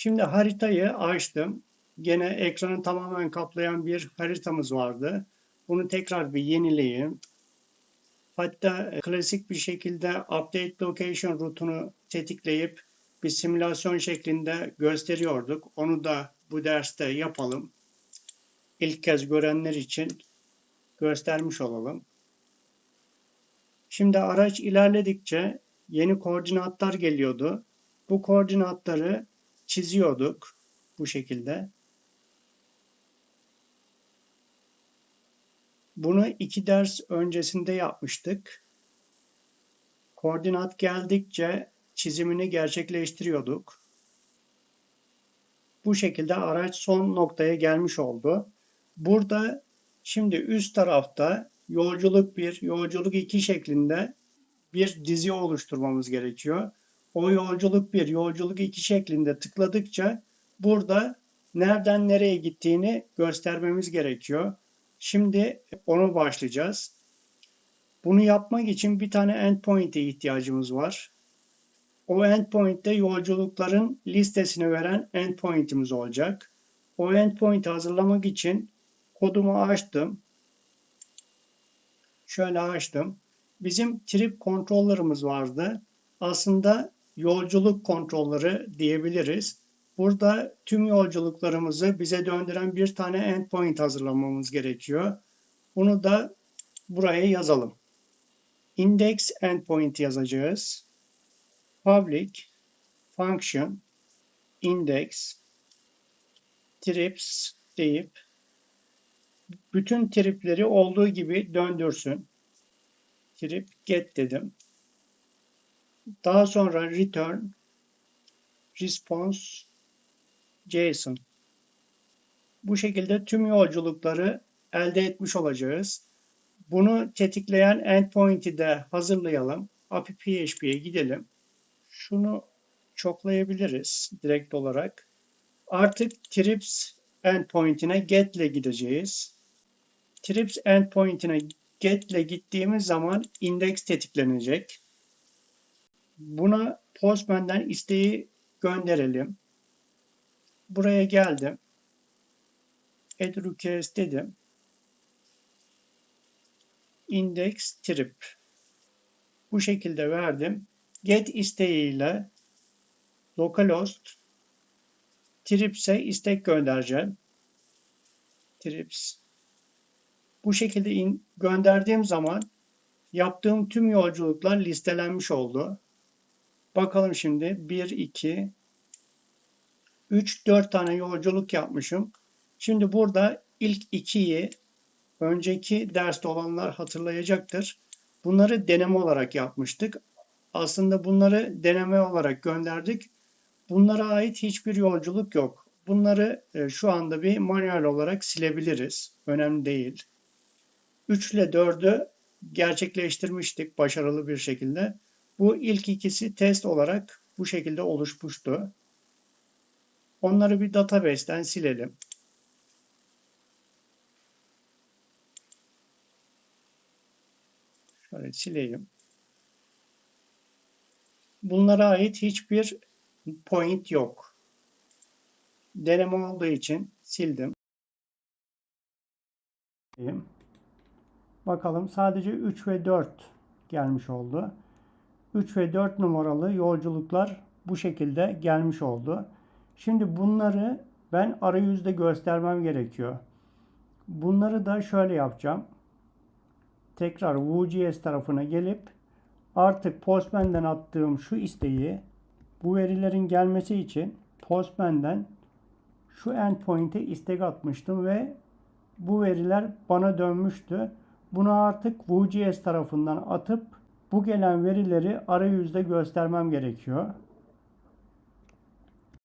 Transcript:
Şimdi haritayı açtım. Gene ekranı tamamen kaplayan bir haritamız vardı. Bunu tekrar bir yenileyeyim. Hatta e, klasik bir şekilde update location rutunu tetikleyip bir simülasyon şeklinde gösteriyorduk. Onu da bu derste yapalım. İlk kez görenler için göstermiş olalım. Şimdi araç ilerledikçe yeni koordinatlar geliyordu. Bu koordinatları çiziyorduk bu şekilde. Bunu iki ders öncesinde yapmıştık. Koordinat geldikçe çizimini gerçekleştiriyorduk. Bu şekilde araç son noktaya gelmiş oldu. Burada şimdi üst tarafta yolculuk 1, yolculuk 2 şeklinde bir dizi oluşturmamız gerekiyor. O yolculuk 1, yolculuk 2 şeklinde tıkladıkça burada nereden nereye gittiğini göstermemiz gerekiyor. Şimdi onu başlayacağız. Bunu yapmak için bir tane endpoint'e ihtiyacımız var. O endpoint'te yolculukların listesini veren endpoint'imiz olacak. O endpoint'i hazırlamak için kodumu açtım. Şöyle açtım. Bizim trip controller'ımız vardı. Aslında yolculuk kontrolleri diyebiliriz. Burada tüm yolculuklarımızı bize döndüren bir tane endpoint hazırlamamız gerekiyor. Bunu da buraya yazalım. Index endpoint yazacağız. Public function index trips deyip bütün tripleri olduğu gibi döndürsün. Trip get dedim. Daha sonra return response JSON. Bu şekilde tüm yolculukları elde etmiş olacağız. Bunu tetikleyen endpoint'i de hazırlayalım. API PHP'ye gidelim. Şunu çoklayabiliriz direkt olarak. Artık trips endpoint'ine get ile gideceğiz. Trips endpoint'ine get ile gittiğimiz zaman index tetiklenecek. Buna Postman'dan isteği gönderelim. Buraya geldim. Add request dedim. Index trip. Bu şekilde verdim. Get isteğiyle localhost trips'e istek göndereceğim. Trips. Bu şekilde in, gönderdiğim zaman yaptığım tüm yolculuklar listelenmiş oldu. Bakalım şimdi 1, 2, 3, 4 tane yolculuk yapmışım. Şimdi burada ilk ikiyi önceki derste olanlar hatırlayacaktır. Bunları deneme olarak yapmıştık. Aslında bunları deneme olarak gönderdik. Bunlara ait hiçbir yolculuk yok. Bunları e, şu anda bir manuel olarak silebiliriz. Önemli değil. 3 ile 4'ü gerçekleştirmiştik başarılı bir şekilde. Bu ilk ikisi test olarak bu şekilde oluşmuştu. Onları bir database'ten silelim. Şöyle sileyim. Bunlara ait hiçbir point yok. Deneme olduğu için sildim. Bakalım sadece 3 ve 4 gelmiş oldu. 3 ve 4 numaralı yolculuklar bu şekilde gelmiş oldu. Şimdi bunları ben arayüzde göstermem gerekiyor. Bunları da şöyle yapacağım. Tekrar Vue.js tarafına gelip artık Postman'den attığım şu isteği bu verilerin gelmesi için Postman'den şu endpoint'e istek atmıştım ve bu veriler bana dönmüştü. Bunu artık Vue.js tarafından atıp bu gelen verileri arayüzde göstermem gerekiyor.